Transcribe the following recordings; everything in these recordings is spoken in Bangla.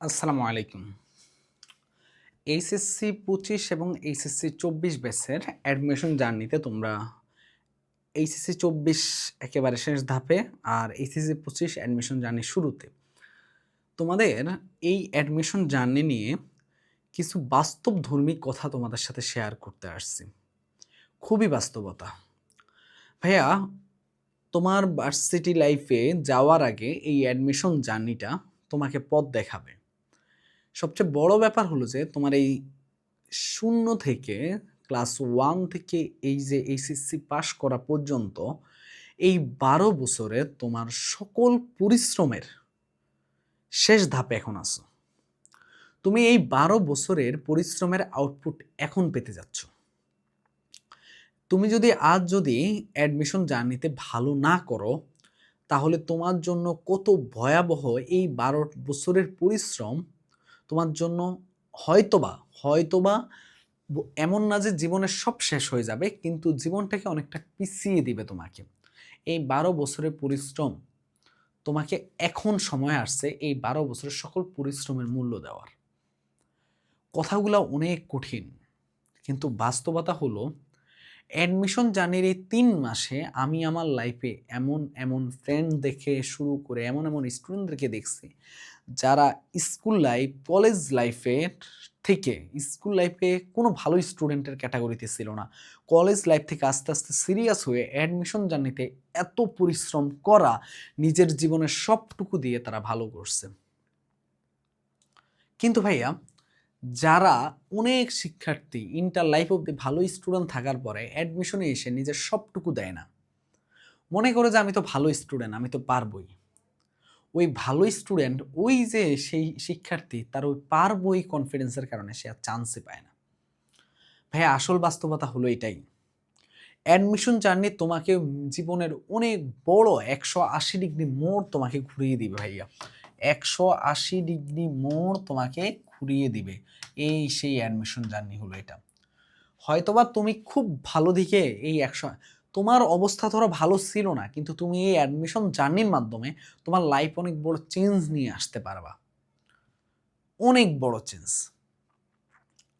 আসসালামু আলাইকুম। এইচএসসি পঁচিশ এবং এইচএসসি চব্বিশ ব্যাচের অ্যাডমিশন জার্নিতে তোমরা এইচএসসি চব্বিশ একেবারে শেষ ধাপে আর এইচএসসি পঁচিশ অ্যাডমিশন জার্নি শুরুতে। তোমাদের এই অ্যাডমিশন জার্নি নিয়ে কিছু বাস্তব ধর্মী কথা তোমাদের সাথে শেয়ার করতে আসছি। খুবই বাস্তবতা। ভাইয়া, তোমার ভার্সিটি লাইফে যাওয়ার আগে এই অ্যাডমিশন জার্নিটা তোমাকে পথ দেখাবে। সবচেয়ে বড় ব্যাপার হলো যে, তোমার এই শূন্য থেকে ক্লাস ওয়ান থেকে এই যে এইচএসসি পাশ করা পর্যন্ত এই বারো বছরে তোমার সকল পরিশ্রমের শেষ ধাপে এখন আছো। তুমি এই বারো বছরের পরিশ্রমের আউটপুট এখন পেতে যাচ্ছ। তুমি যদি আজ যদি অ্যাডমিশন জার্নিতে ভালো না করো, তাহলে তোমার জন্য কত ভয়াবহ এই বারো বছরের পরিশ্রম তোমার জন্য হয়তোবা হয়তোবা এমন না যে জীবনের সব শেষ হয়ে যাবে, কিন্তু জীবনটাকে অনেকটা পিছিয়ে দিবে তোমাকে। এই বারো বছরের পরিশ্রম তোমাকে এখন সময় আসছে এই বারো বছরের সকল পরিশ্রমের মূল্য দেওয়ার। কথাগুলো অনেক কঠিন, কিন্তু বাস্তবতা হলো অ্যাডমিশন জার্নির এই তিন মাসে আমি আমার লাইফে এমন এমন ফ্রেন্ড দেখে শুরু করে, এমন এমন স্টুডেন্টদেরকে দেখছি, যারা স্কুল লাইফ কলেজ লাইফে থেকে স্কুল লাইফে কোনো ভালো স্টুডেন্টের ক্যাটাগরিতে ছিল না। কলেজ লাইফ থেকে আস্তে আস্তে সিরিয়াস হয়ে অ্যাডমিশন জার্নিতে এত পরিশ্রম করা নিজের জীবনের সবটুকু দিয়ে তারা ভালো করছে। কিন্তু ভাইয়া যারা অনেক শিক্ষার্থী ইন্টার লাইফ অব্দি ভালো স্টুডেন্ট থাকার পরে অ্যাডমিশনে এসে নিজের সবটুকু দেয় না। মনে করে যে আমি তো ভালো স্টুডেন্ট আমি তো পারবই। ওই ভালো স্টুডেন্ট ওই যে সেই শিক্ষার্থী, তার ওই পারবই কনফিডেন্সের কারণে সে আর চান্সই পায় না। ভাই আসল বাস্তবতা হলো এটাই। অ্যাডমিশন জার্নি তোমাকে জীবনের অনেক বড় একশো আশি ডিগ্রি মোড় তোমাকে ঘুরিয়ে দিবে ভাইয়া। একশো আশি ডিগ্রি মোড় তোমাকে ঘুরিয়ে দিবে। এই সেই অ্যাডমিশন জার্নি হলো এটা। হয়তোবা তুমি খুব ভালো দিকে এই একশো তোমার অবস্থা ধরো ভালো ছিল না, কিন্তু তুমি এই অ্যাডমিশন জার্নির মাধ্যমে তোমার লাইফ অনেক বড় চেঞ্জ নিয়ে আসতে পারবা। অনেক বড় চেঞ্জ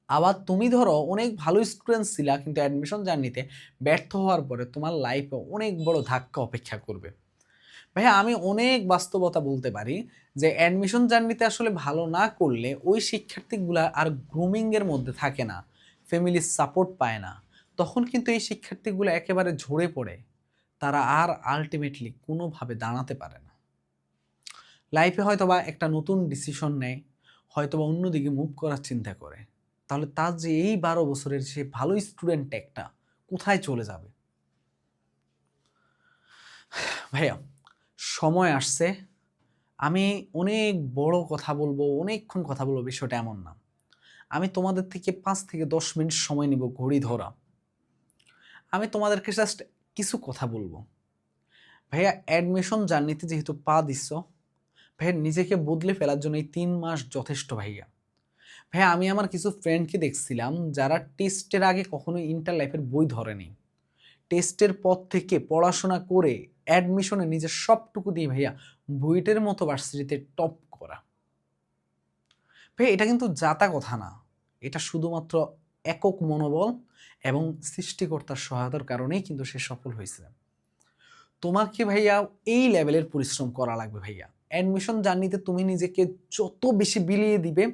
আবার তুমি ধরো অনেক ভালো স্টুডেন্ট ছিলা, কিন্তু অ্যাডমিশন জার্নিতে ব্যর্থ হওয়ার পরে তোমার লাইফে অনেক বড় ধাক্কা অপেক্ষা করবে। ভাইয়া, আমি অনেক বাস্তবতা বলতে পারি যে অ্যাডমিশন জার্নিতে আসলে ভালো না করলে ওই শিক্ষার্থীগুলা আর গ্রুমিংয়ের মধ্যে থাকে না ফ্যামিলির সাপোর্ট পায় না। তখন কিন্তু এই শিক্ষার্থীগুলো একেবারে ঝরে পড়ে। তারা আর আলটিমেটলি কোনোভাবে দাঁড়াতে পারে না। লাইফে হয়তোবা একটা নতুন ডিসিশন নেয়, হয়তোবা অন্যদিকে মুভ করার চিন্তা করে। তাহলে তার যে এই বারো বছরের সে ভালো স্টুডেন্ট একটা কোথায় চলে যাবে? ভাইয়া সময় আসছে, আমি অনেক বড় কথা বলব, অনেকক্ষণ কথা বলব বিষয়টা এমন না। আমি তোমাদের থেকে পাঁচ থেকে দশ মিনিট সময় নিব ঘড়ি ধরা। আমি তোমাদেরকে জাস্ট কিছু কথা বলব। ভাইয়া অ্যাডমিশন জার্নিতে যেহেতু পা দিচ্ছ ভাইয়া, নিজেকে বদলে ফেলার জন্য এই তিন মাস যথেষ্ট ভাইয়া। ভাইয়া, আমি আমার কিছু ফ্রেন্ডকে দেখছিলাম, যারা টেস্টের আগে কখনো ইন্টার লাইফের বই ধরেনি। টেস্টের পর থেকে পড়াশোনা করে অ্যাডমিশনে নিজের সবটুকু দিয়ে ভাইয়া বুয়েটের মতো ভার্সিটিতে টপ করা। ভাইয়া, এটা কিন্তু জাতা কথা না। এটা শুধুমাত্র একক মনোবল এবং সৃষ্টিকর্তার সহায়তার কারণেই কিন্তু সে সফল হয়েছে। তোমাকে ভাইয়া এই লেভেলের পরিশ্রম করা লাগবে ভাইয়া। অ্যাডমিশন জার্নিতে তুমি নিজেকে যত বেশি বিলিয়ে দিবে,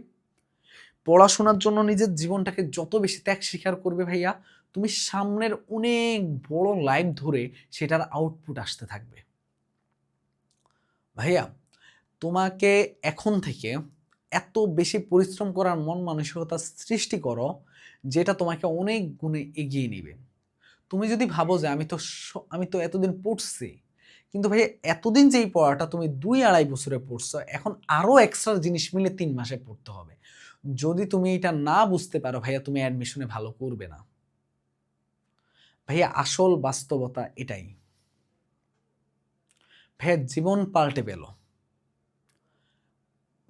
পড়াশোনার জন্য নিজের জীবনটাকে যত বেশি ত্যাগ স্বীকার করবে ভাইয়া তুমি সামনের অনেক বড় লাইফ ধরে সেটার আউটপুট আসতে থাকবে। ভাইয়া, তোমাকে এখন থেকে এত বেশি পরিশ্রম করার মন মানসিকতা সৃষ্টি করো যেটা তোমাকে অনেক গুণে এগিয়ে নেবে। তুমি যদি ভাবো যে আমি তো আমি তো এতদিন পড়ছি, কিন্তু ভাই এতদিন যেই পড়াটা তুমি দুই আড়াই বছরে পড়ছো, এখন আরও এক্সট্রা জিনিস মিলে তিন মাসে পড়তে হবে। যদি তুমি এটা না বুঝতে পারো, ভাইয়া তুমি অ্যাডমিশনে ভালো করবে না। ভাইয়া, আসল বাস্তবতা এটাই। ভাইয়া, জীবন পাল্টে পেল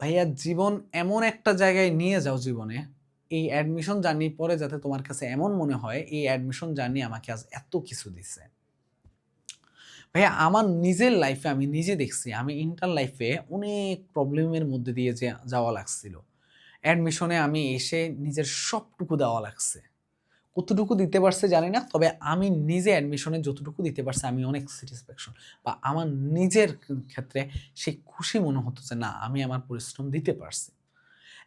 ভাইয়া, জীবন এমন একটা জায়গায় নিয়ে যাও জীবনে, এই অ্যাডমিশন জার্নি পরে যাতে তোমার কাছে এমন মনে হয়, এই অ্যাডমিশন জার্নি আমাকে আজ এত কিছু দিছে। ভাইয়া, আমার নিজের লাইফে আমি নিজে দেখছি, আমি ইন্টার লাইফে অনেক প্রবলেমের মধ্যে দিয়ে যে যাওয়া লাগছিল। অ্যাডমিশনে আমি এসে নিজের সবটুকু দেওয়া লাগছে। কতটুকু দিতে পারছে জানি না, তবে আমি নিজে অ্যাডমিশনে যতটুকু দিতে পারছি, আমি অনেক স্যাটিসফ্যাকশন বা আমার নিজের ক্ষেত্রে সেই খুশি মনে হতো যে না, আমি আমার পরিশ্রম দিতে পারছি।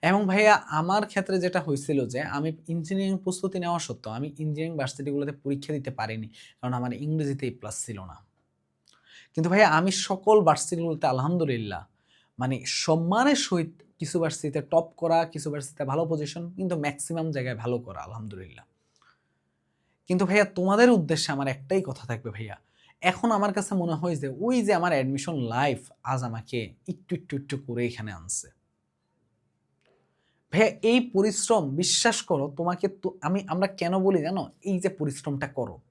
এবং ভাইয়া, আমার ক্ষেত্রে যেটা হয়েছিল যে, আমি ইঞ্জিনিয়ারিং প্রস্তুতি নেওয়া সত্ত্বেও আমি ইঞ্জিনিয়ারিং ভার্সিটিগুলোতে পরীক্ষা দিতে পারিনি, কারণ আমার ইংরেজিতে প্লাস ছিল না। কিন্তু ভাইয়া, আমি সকল ভার্সিটিগুলোতে আলহামদুলিল্লাহ মানে সম্মানের সহিত কিছু ভার্সিটিতে টপ করা, কিছু ভার্সিটিতে ভালো পজিশন কিন্তু ম্যাক্সিমাম জায়গায় ভালো করা, আলহামদুলিল্লাহ। কিন্তু ভাইয়া, তোমাদের উদ্দেশ্যে আমার একটাই কথা থাকবে ভাইয়া। এখন আমার কাছে মনে হয় যে, ওই যে আমার অ্যাডমিশন লাইফ আজ আমাকে একটু একটু একটু করে এখানে আনছে। ভাইয়া, এই পরিশ্রম, বিশ্বাস করো, তোমাকে তো, আমি, আমরা কেন বলি জানো? এই যে পরিশ্রমটা করো।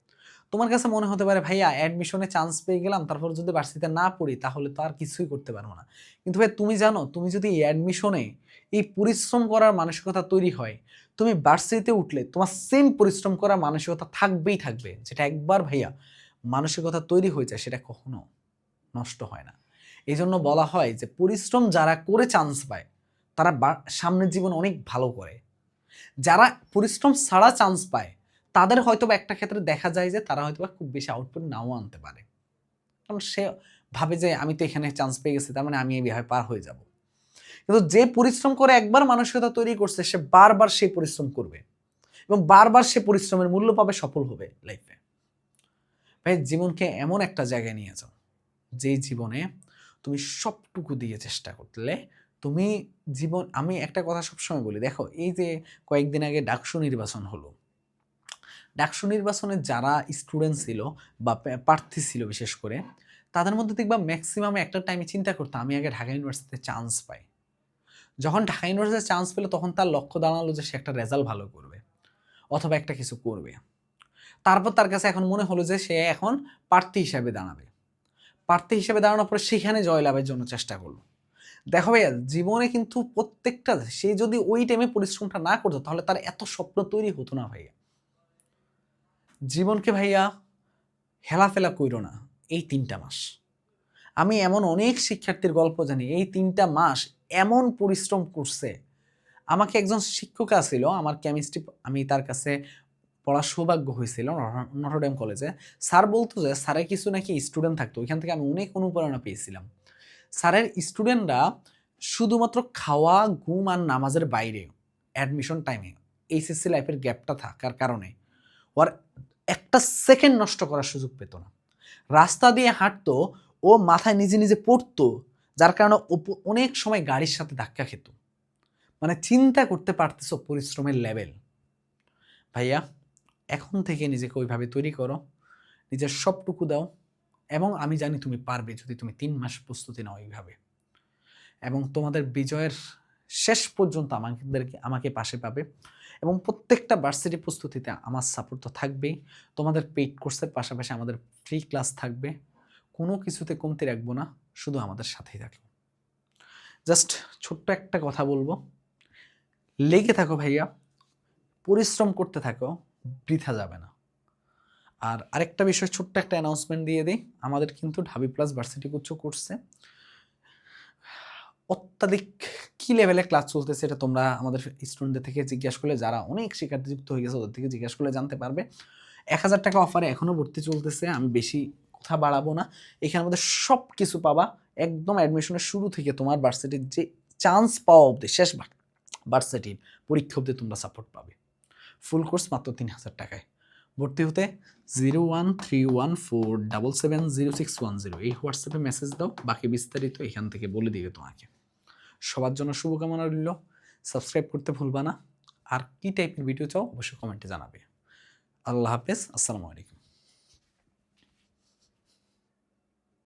তোমার কাছে মনে হতে পারে, ভাইয়া অ্যাডমিশনে চান্স পেয়ে গেলাম, তারপর যদি ভার্সিটিতে না পড়ি, তাহলে তো আর কিছুই করতে পারব না। কিন্তু ভাই তুমি জানো, তুমি যদি এই অ্যাডমিশনে এই পরিশ্রম করার মানসিকতা তৈরি হয়, তুমি ভার্সিটিতে উঠলে তোমার সেম পরিশ্রম করার মানসিকতা থাকবেই থাকবে। যেটা একবার ভাইয়া মানসিকতা তৈরি হয়ে যায়, সেটা কখনো নষ্ট হয় না। এই জন্য বলা হয় যে, পরিশ্রম যারা করে চান্স পায়, তারা সামনের জীবন অনেক ভালো করে। যারা পরিশ্রম ছাড়া চান্স পায় তাদের হয়তো একটা ক্ষেত্রে দেখা যায় যে তারা হয়তো খুব বেশি আউটপুট নাও আনতে পারে। কারণ সে ভাবে যে আমি তো এখানে চান্স পেয়ে গেছি, তার মানে আমি এই বিহায় পার হয়ে যাব। কিন্তু যে পরিশ্রম করে একবার মানসিকতা তৈরি করছে, সে বারবার সেই পরিশ্রম করবে এবং বারবার সে পরিশ্রমের মূল্য পাবে সফল হবে লাইফে ভাই, জীবনকে এমন একটা জায়গায় নিয়ে যাও, যে জীবনে তুমি সবটুকু দিয়ে চেষ্টা করলে তুমি জীবন, আমি একটা কথা সবসময় বলি, দেখো এই যে কয়েকদিন আগে ডাকসু নির্বাচন হলো ডাকসু নির্বাচনে যারা স্টুডেন্ট ছিল বা প্রার্থী ছিল বিশেষ করে, তাদের মধ্যে দেখবা ম্যাক্সিমাম একটা টাইমে চিন্তা করতো, আমি আগে ঢাকা ইউনিভার্সিটিতে চান্স পাই। যখন ঢাকা ইউনিভার্সিটিতে চান্স পেল, তখন তার লক্ষ্য দাঁড়াল যে সে একটা রেজাল্ট ভালো করবে, অথবা একটা কিছু করবে। তারপর তার কাছে এখন মনে হলো যে সে এখন প্রার্থী হিসাবে দাঁড়াবে। প্রার্থী হিসেবে দাঁড়ানোর পরে সেখানে জয়লাভের জন্য চেষ্টা করল। দেখো ভাইয়া, জীবনে কিন্তু প্রত্যেকটা, সে যদি ওই টাইমে পরিশ্রমটা না করতো, তাহলে তার এত স্বপ্ন তৈরি হতো না ভাইয়া। জীবনকে ভাইয়া হেলাফেলা কইরো না, এই তিনটা মাস। আমি এমন অনেক শিক্ষার্থীর গল্প জানি, এই তিনটা মাস এমন পরিশ্রম করছে। আমাকে একজন শিক্ষক আছিল, আমার কেমিস্ট্রি আমি তার কাছে পড়ার সৌভাগ্য হয়েছিল নটরডেম কলেজে। স্যার বলতো যে, স্যারের কিছু নাকি স্টুডেন্ট থাকতো, ওইখান থেকে আমি অনেক অনুপ্রেরণা পেয়েছিলাম। স্যারের স্টুডেন্টরা শুধুমাত্র খাওয়া, ঘুম আর নামাজের বাইরে অ্যাডমিশন টাইমে এইচএসসি লাইফের গ্যাপটা থাকার কারণে। ওর একটা সেকেন্ড নষ্ট করার সুযোগ পেত না। রাস্তা দিয়ে হাঁটতো, ও মাথায় নিজে নিজে পড়তো, যার কারণে অনেক সময় গাড়ির সাথে ধাক্কা খেত। মানে চিন্তা করতে পারতেছো পরিশ্রমের লেভেল। ভাইয়া, এখন থেকে নিজেকে ওইভাবে তৈরি করো, নিজের সবটুকু দাও, এবং আমি জানি তুমি পারবে যদি তুমি তিন মাস প্রস্তুতি নাও এইভাবে। এবং তোমাদের বিজয়ের শেষ পর্যন্ত আমাদেরকে আমাকে পাশে পাবে। এবং প্রত্যেকটা ভার্সিটি প্রস্তুতিতে আমার সাপোর্ট তো থাকবেই। তোমাদের পেইড কোর্সের পাশাপাশি আমাদের ফ্রি ক্লাস থাকবে। কোনো কিছুতে কমতি রাখব না, শুধু আমাদের সাথেই থাকো। জাস্ট ছোট্ট একটা কথা বলব। লেগে থাকো ভাইয়া, পরিশ্রম করতে থাকো, বৃথা যাবে না। আর আরেকটা বিষয়, ছোট্ট একটা অ্যানাউন্সমেন্ট দিয়ে দিই। আমাদের কিন্তু ঢাবি প্লাস ভার্সিটি উচ্চ করছে অত্যাধিক কি লেভেলে ক্লাস চলতেছে এটা তোমরা আমাদের স্টুডেন্টদের থেকে জিজ্ঞাসা করলে, যারা অনেক শিক্ষার্থী যুক্ত হয়ে গেছে ওদের থেকে জিজ্ঞাসা করলে জানতে পারবে। এক হাজার টাকা অফারে এখনও ভর্তি চলতেছে, আমি বেশি কথা বাড়াবো না। এখানে আমাদের সব কিছু পাবা, একদম অ্যাডমিশনের শুরু থেকে তোমার ভার্সিটির যে চান্স পাওয়া অবধি, শেষ ভার্সিটির পরীক্ষা অবধি তোমরা সাপোর্ট পাবে। ফুল কোর্স মাত্র তিন হাজার টাকায়। ভর্তি হতে zero one three one four double seven zero six one zero, এই হোয়াটসঅ্যাপে মেসেজ দাও, বাকি বিস্তারিত এখান থেকে বলে দিবে তোমাকে। সবার জন্য শুভকামনা রইল। সাবস্ক্রাইব করতে ভুলবা না। আর কী টাইপের ভিডিও চাও অবশ্যই কমেন্টে জানাবে। আল্লাহ হাফেজ, আসসালামু আলাইকুম।